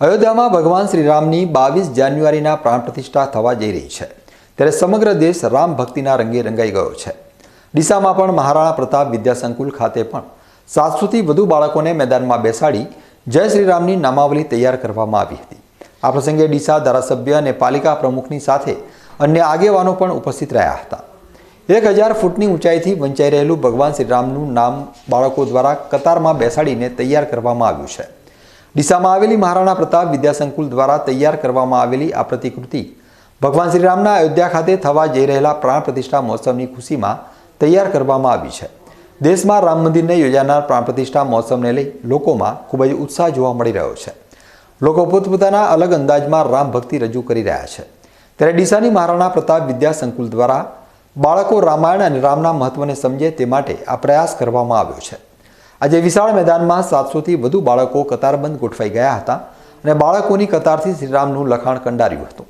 અયોધ્યામાં ભગવાન શ્રીરામની બાવીસ જાન્યુઆરીના પ્રાણ પ્રતિષ્ઠા થવા જઈ રહી છે. ત્યારે સમગ્ર દેશ રામ ભક્તિના રંગે રંગાઈ ગયો છે. ડીસામાં પણ મહારાણા પ્રતાપ વિદ્યાસંકુલ ખાતે પણ સાતસોથી વધુ બાળકોને મેદાનમાં બેસાડી જય શ્રીરામની નામાવલી તૈયાર કરવામાં આવી હતી. આ પ્રસંગે ડીસા ધારાસભ્ય અને પાલિકા પ્રમુખની સાથે અન્ય આગેવાનો પણ ઉપસ્થિત રહ્યા હતા. એક હજાર ફૂટની ઊંચાઈથી વંચાઈ રહેલું ભગવાન શ્રીરામનું નામ બાળકો દ્વારા કતારમાં બેસાડીને તૈયાર કરવામાં આવ્યું છે. ડીસામાં આવેલી મહારાણા પ્રતાપ વિદ્યાસંકુલ દ્વારા તૈયાર કરવામાં આવેલી આ પ્રતિકૃતિ ભગવાન શ્રીરામના અયોધ્યા ખાતે થવા જઈ રહેલા પ્રાણ પ્રતિષ્ઠા મહોત્સવની ખુશીમાં તૈયાર કરવામાં આવી છે. દેશમાં રામ મંદિરને યોજાનાર પ્રાણ પ્રતિષ્ઠા મહોત્સવને લઈ લોકોમાં ખૂબ જ ઉત્સાહ જોવા મળી રહ્યો છે. લોકો પોતપોતાના અલગ અંદાજમાં રામ ભક્તિ રજૂ કરી રહ્યા છે. ત્યારે ડીસાની મહારાણા પ્રતાપ વિદ્યા સંકુલ દ્વારા બાળકો રામાયણ અને રામના મહત્વને સમજે તે માટે આ પ્રયાસ કરવામાં આવ્યો છે. આજે વિશાળ મેદાનમાં સાતસોથી વધુ બાળકો કતારબંધ ગોઠવાઈ ગયા હતા અને બાળકોની કતારથી શ્રીરામનું લખાણ કંડાર્યું હતું.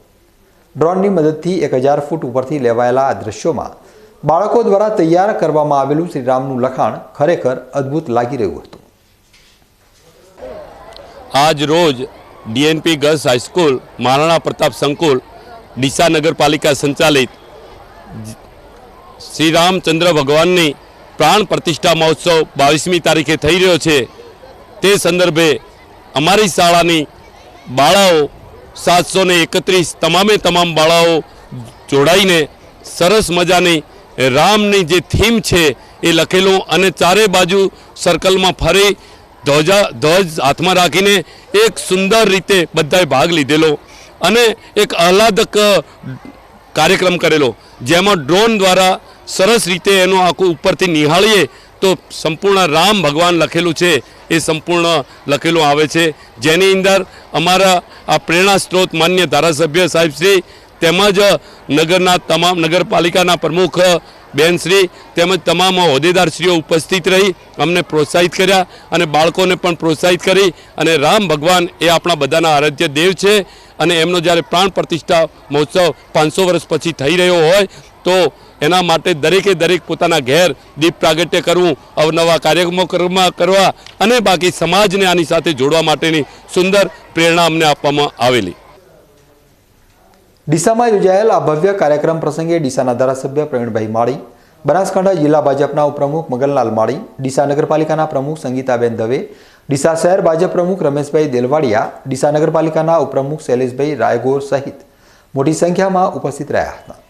ડ્રોનની મદદથી એક હજાર ફૂટ ઉપરથી લેવાયેલા આ દ્રશ્યોમાં બાળકો દ્વારા તૈયાર કરવામાં આવેલું શ્રીરામનું લખાણ ખરેખર અદ્ભુત લાગી રહ્યું હતું. આજ રોજ DNP girls high school, Maharana Pratap સંકુલ, ડીસા નગરપાલિકા સંચાલિત શ્રી રામચંદ્ર ભગવાનની પ્રાણ પ્રતિષ્ઠા મહોત્સવ બાવીસમી તારીખે થઈ રહ્યો છે. તે સંદર્ભે અમારી શાળાની બાળાઓ સાતસો ને એકત્રીસ તમામે તમામ બાળાઓ જોડાઈને સરસ મજાની રામની જે થીમ છે એ લખેલું અને ચારે બાજુ સર્કલમાં ફરી ધ્વજા, ધ્વજ હાથમાં રાખીને એક સુંદર રીતે બધાએ ભાગ લીધેલો અને એક આહલાદક કાર્યક્રમ કરેલો, જેમાં ડ્રોન દ્વારા સરસ રીતે એનું આખું ઉપરથી નિહાળીએ તો સંપૂર્ણ રામ ભગવાન લખેલું છે, એ સંપૂર્ણ લખેલું આવે છે. જેની અંદર અમારા આ પ્રેરણા સ્ત્રોત માન્ય ધારાસભ્ય સાહેબશ્રી તેમજ નગરના તમામ નગરપાલિકાના પ્રમુખ બેનશ્રી તેમજ તમામ હોદ્દેદારશ્રીઓ ઉપસ્થિત રહી, અમને પ્રોત્સાહિત કર્યા અને બાળકોને પણ પ્રોત્સાહિત કરી અને રામ ભગવાન એ આપણા બધાના આરાધ્ય દેવ છે અને એમનો જ્યારે પ્રાણ પ્રતિષ્ઠા મહોત્સવ પાંચસો વર્ષ પછી થઈ રહ્યો હોય તો એના માટે દરેકે દરેક પોતાના ઘેર દીપ પ્રાગટ્ય કરવું, અવનવા કાર્યક્રમો કરવા અને બાકી સમાજને આની સાથે જોડવા માટેની સુંદર પ્રેરણા અમને આપવામાં આવેલી. ડીસામાં યોજાયેલ આ ભવ્ય કાર્યક્રમ પ્રસંગે ડીસાના ધારાસભ્ય પ્રવીણભાઈ માળી, બનાસકાંઠા જિલ્લા ભાજપના ઉપપ્રમુખ મગનલાલ માળી, ડીસા નગરપાલિકાના પ્રમુખ સંગીતાબેન દવે, ડીસા શહેર ભાજપ પ્રમુખ રમેશભાઈ દેલવાડિયા, ડીસા નગરપાલિકાના ઉપપ્રમુખ શૈલેષભાઈ રાયગોર સહિત મોટી સંખ્યામાં ઉપસ્થિત રહ્યા હતા.